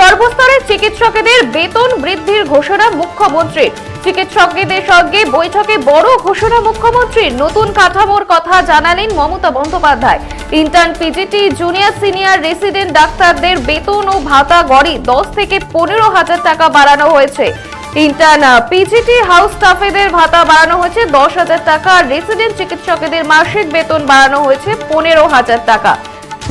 সর্বস্তরের চিকিৎসকদের বেতন বৃদ্ধির ঘোষণা মুখ্যমন্ত্রীর। চিকিৎসকদের সঙ্গে বৈঠকে বড় ঘোষণা মুখ্যমন্ত্রীর। নতুন কাঠামোর কথা জানালেন Mamata Bandyopadhyay. Intern PGT junior senior resident ডাক্তারদের বেতন ও ভাতা গড়ে দশ থেকে পনেরো হাজার টাকা বাড়ানো হয়েছে। ইন্টার্ন পিজিটি হাউস স্টাফেদের ভাতা বাড়ানো হয়েছে দশ হাজার টাকা। আর রেসিডেন্ট চিকিৎসকদের মাসিক বেতন বাড়ানো হয়েছে পনেরো হাজার টাকা।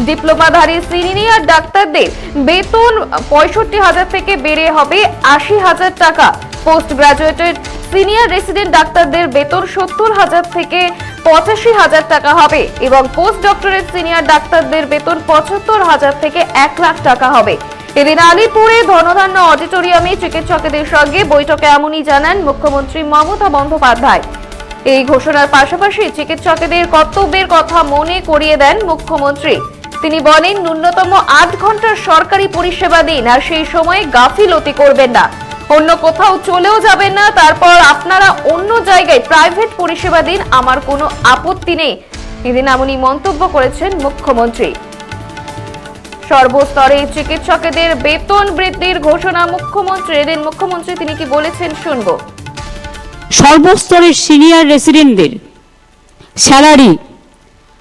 ডিপ্লোমাধারী সিনিয়র ডাক্তারদের বেতন পঁয়ষট্টি হাজার থেকে বেড়ে হবে আশি হাজার টাকা। পোস্ট গ্রাজুয়েটেড সিনিয়র রেসিডেন্ট ডাক্তারদের বেতন সত্তর হাজার থেকে পঁচাশি হাজার টাকা হবে এবং পোস্ট ডক্টরেট সিনিয়র ডাক্তারদের বেতন পঁচাত্তর হাজার থেকে এক লাখ টাকা হবে। এদিন আলিপুরে ধনধান্য অডিটোরিয়ামে চিকিৎসকদের সঙ্গে বৈঠকে এমনই জানান মুখ্যমন্ত্রী মমতা বন্দ্যোপাধ্যায়। এই ঘোষণার পাশাপাশি চিকিৎসকদের কর্তব্যের কথা মনে করিয়ে দেন মুখ্যমন্ত্রী। তিনি বলেন, ন্যূনতম আট ঘণ্টার সরকারি পরিষেবা দিন, আর সেই সময়ে গাফিলতি করবেন না। অন্য কোথাও চলেও যাবেন না, তারপর আপনারা অন্য জায়গায় প্রাইভেট পরিষেবা দিন, আমার কোনো আপত্তি নেই। এদিন এমনই মন্তব্য করেছেন মুখ্যমন্ত্রী। সর্বস্তরে চিকিৎসকদের বেতন বৃদ্ধির ঘোষণা মুখ্যমন্ত্রী। এদিন মুখ্যমন্ত্রী তিনি কি বলেছেন শুনব। সর্বস্তরের সিনিয়র রেসিডেন্টদের স্যালারি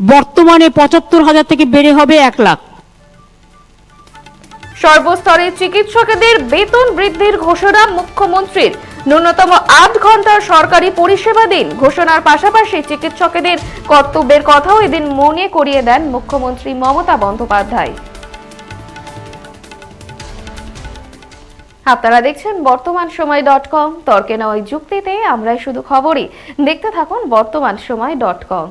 বর্তমানে পঁচাত্তর হাজার থেকে বেড়ে হবে এক লাখ। সর্বস্তরে চিকিৎসকদের বেতন বৃদ্ধির ঘোষণা মুখ্যমন্ত্রীর। ন্যূনতম আট ঘণ্টার সরকারি পরিষেবা দিন ঘোষণার পাশাপাশি চিকিৎসকদের কর্তব্যের কথাও এদিন মনে করিয়ে দেন মুখ্যমন্ত্রী মমতা বন্দ্যোপাধ্যায়। আপনারা দেখছেন বর্তমান সময় ডট কম। তর্কে নয় যুক্তিতে আমরা শুধু খবরই। দেখতে থাকুন বর্তমান সময় ডট কম।